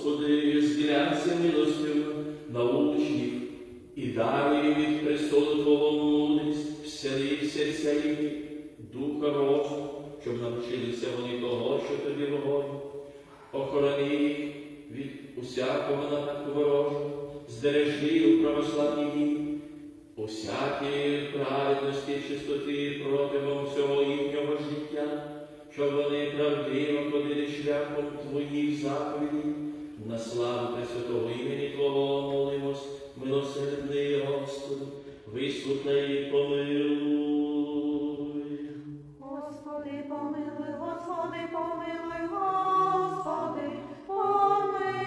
Господи, зглянься милостю на учнів і даруй від престолу Твого мудрість, всяли в серця їх, духа розуму, щоб навчилися вони того, що тобі вогонь. Охорони їх від усякого нападку ворожого, здережи у православній вірі, усякій праведності і чистоти протягом всього їхнього життя, щоб вони правдиво ходили шляхом Твоїх заповідей, на славу Пресвятого імені Твого молимось, милосердний Господи, вислухай і помилуй. Господи, помилуй, Господи, помилуй, Господи, помилуй.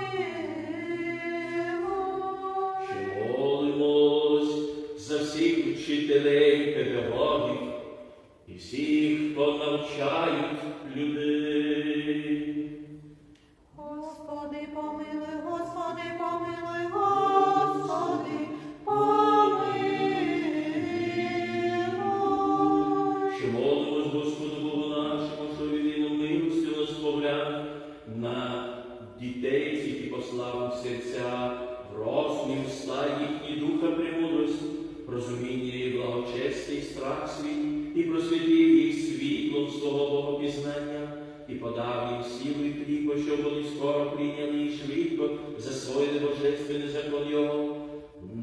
Ще молимось за всіх вчителей, педагогів і всіх, хто навчають людей. Дітей цих і послав серця, в розум і їхні духа премудрості, розуміння і благочестя і страх свій, і просвітив їх світлом свого Богопізнання, і подав їм силу і кріпо, щоб вони скоро прийняли і швидко засвоїли божественний закон Його.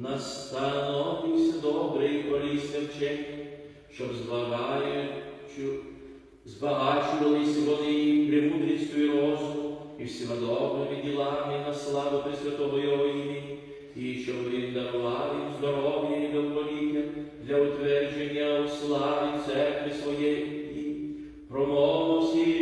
Настановився добре і корисне вчення, щоб збагаючу, збагачувалися вони премудрістю і розуму, і всіма ділами на славу Пресвятого Його імені, і щоб він дарував їм здоров'я і довголіття для утвердження у славі церкви своєї. промовив всі,